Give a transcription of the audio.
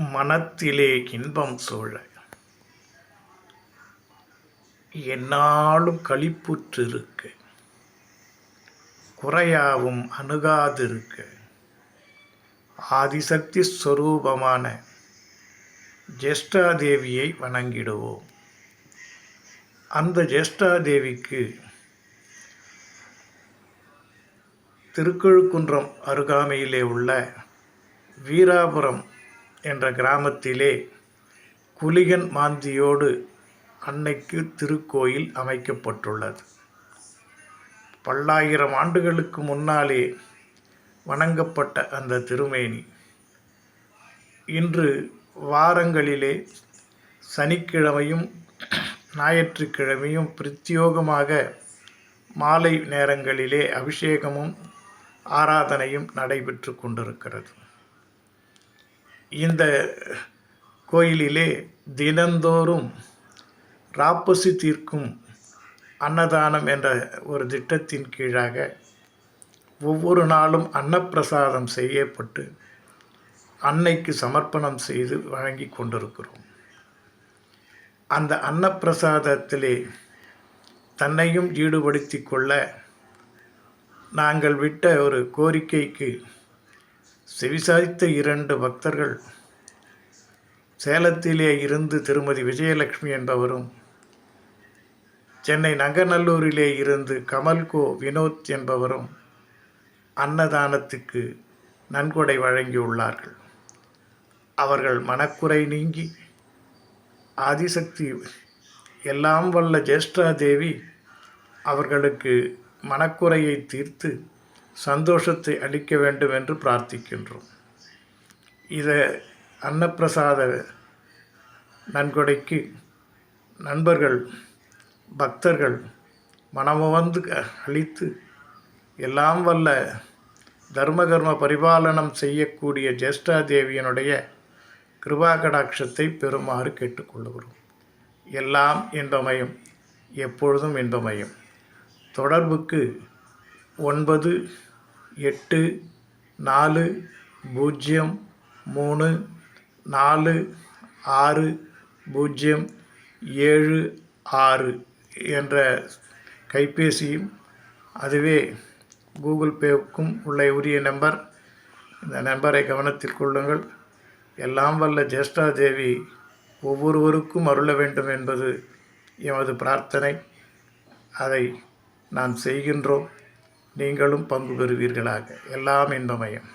மனத்திலே இன்பம் சூழ. என்னாலும் கழிப்புற்றிருக்கு குறையாவும் அணுகாதிருக்கு. ஆதிசக்தி ஸ்வரூபமான ஜேஷ்டாதேவியை வணங்கிடுவோம். அந்த ஜேஷ்டாதேவிக்கு திருக்கழுக்குன்றம் அருகாமையிலே உள்ள வீராபுரம் என்ற கிராமத்திலே குலிகன் மாந்தியோடு அன்னைக்கு திருக்கோயில் அமைக்கப்பட்டுள்ளது. பல்லாயிரம் ஆண்டுகளுக்கு முன்னாலே வணங்கப்பட்ட அந்த திருமேனி. இன்று வாரங்களிலே சனிக்கிழமையும் ஞாயிற்றுக்கிழமையும் பிரத்யோகமாக மாலை நேரங்களிலே அபிஷேகமும் ஆராதனையும் நடைபெற்று கொண்டிருக்கிறது. இந்த கோயிலிலே தினந்தோறும் ராப்பசி தீர்க்கும் அன்னதானம் என்ற ஒரு திட்டத்தின் கீழாக ஒவ்வொரு நாளும் அன்னப்பிரசாதம் செய்யப்பட்டு அன்னைக்கு சமர்ப்பணம் செய்து வழங்கி கொண்டிருக்கிறோம். அந்த அன்னப்பிரசாதத்திலே தன்னையும் ஈடுபடுத்தி கொள்ள நாங்கள் விட்ட ஒரு கோரிக்கைக்கு செவிசாய்த்த இரண்டு பக்தர்கள் சேலத்திலே இருந்து திருமதி விஜயலட்சுமி என்பவரும் சென்னை நங்கநல்லூரிலே இருந்து கமல்கோ வினோத் என்பவரும் அன்னதானத்துக்கு நன்கொடை வழங்கியுள்ளார்கள். அவர்கள் மனக்குறை நீங்கி ஆதிசக்தி எல்லாம் வல்ல ஜேஷ்டா தேவி அவர்களுக்கு மனக்குறையை தீர்த்து சந்தோஷத்தை அளிக்க வேண்டும் என்று பிரார்த்திக்கின்றோம். இதை அன்னப்பிரசாத நன்கொடைக்கு நண்பர்கள் பக்தர்கள் மனமுவந்து அளித்து எல்லாம் வல்ல தர்மகர்ம பரிபாலனம் செய்யக்கூடிய ஜேஷ்டாதேவியனுடைய கிருபா கடாட்சத்தை பெறுமாறு கேட்டுக்கொள்கிறோம். எல்லாம் இன்பமயம் எப்பொழுதும் இன்பமயம். தொடர்புக்கு ஒன்பது எட்டு நாலு பூஜ்ஜியம் மூணு நாலு ஆறு பூஜ்ஜியம் ஏழு ஆறு என்ற கைபேசியும் அதுவே கூகுள் பேவுக்கும் உள்ள உரிய நம்பர். இந்த நம்பரை கவனத்தில் கொள்ளுங்கள். எல்லாம் வல்ல ஜேஷ்டா தேவி ஒவ்வொருவருக்கும் அருள வேண்டும் என்பது எமது பிரார்த்தனை. அதை நாம் செய்கின்றோம். நீங்களும் பங்கு பெறுவீர்களாக. எல்லாம் இன்பமயம்.